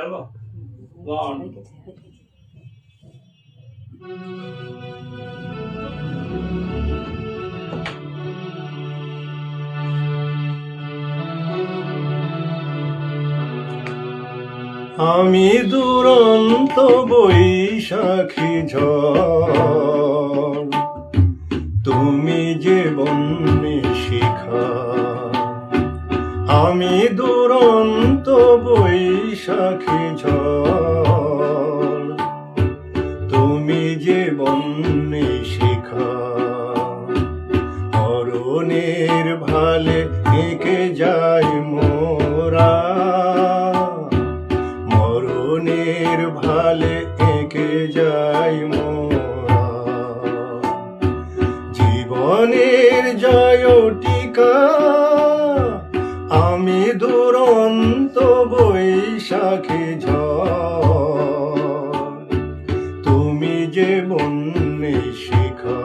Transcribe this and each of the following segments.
One আমি দুরন্ত বৈশাখী ঝড় তুমি যে বন্যে শিখা আমি দুরন্ত বৈশাখী ঝড় তুমি যে বন্যে শিখা অরণের ভালে এঁকে যায় মোরা। মরণের ভালে এঁকে যাই মোরা। জীবনের জয় টিকা বৈশাখী তুমি যে বন্যে শিখা।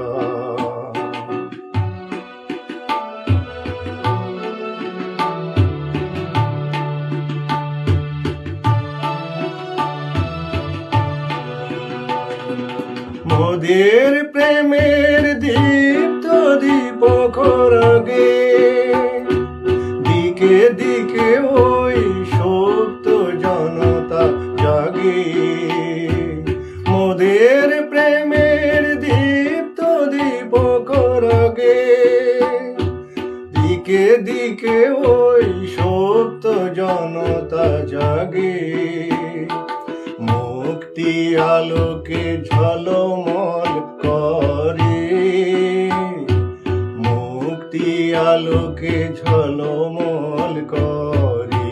মোদের প্রেমের দীপ্ত দীপক রাগে দিকে দিকে দিকে ওই সত্য জনতা জাগে। মুক্তি আলোকে ঝলমল করে। মুক্তি আলোকে ঝলমল করে।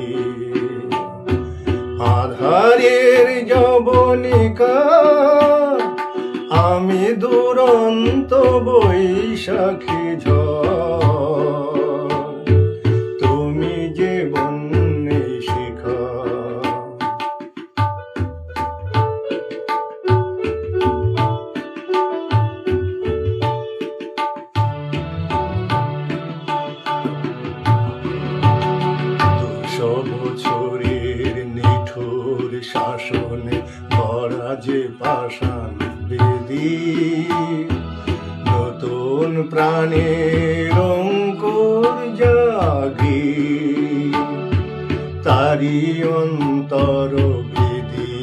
আধারের যবনিকা, আমি দুরন্ত বৈশাখী ঝড় যে পাষাণ বেদি। নতুন প্রাণের অঙ্কুর জাগি। তারি অন্তর বেদি।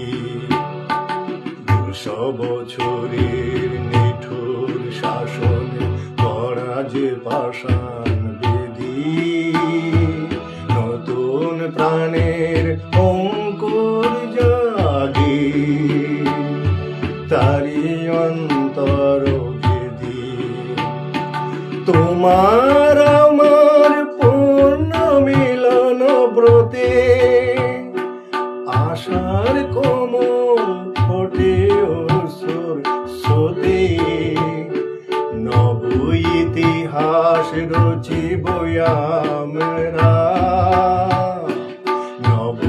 দুশো বছরের নিঠুর শাসনে ভরা যে পাষাণ বেদি। নতুন প্রাণের তারি অন্তর তোমার আমার পূর্ণ মিলন ব্রতে আশার কোমল ফোটে ওসর সোদে নব ইতিহাস রচিব আমরা। নব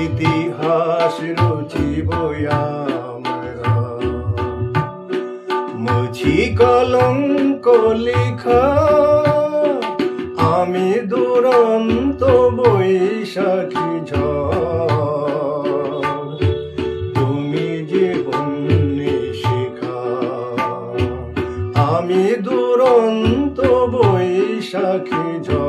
ইতিহাস রচিব আমরা। কি কলঙ্ক লিখা? আমি দুরন্ত বৈশাখী তুমি জীবন শিখা। আমি দুরন্ত বৈশাখী ঝড়।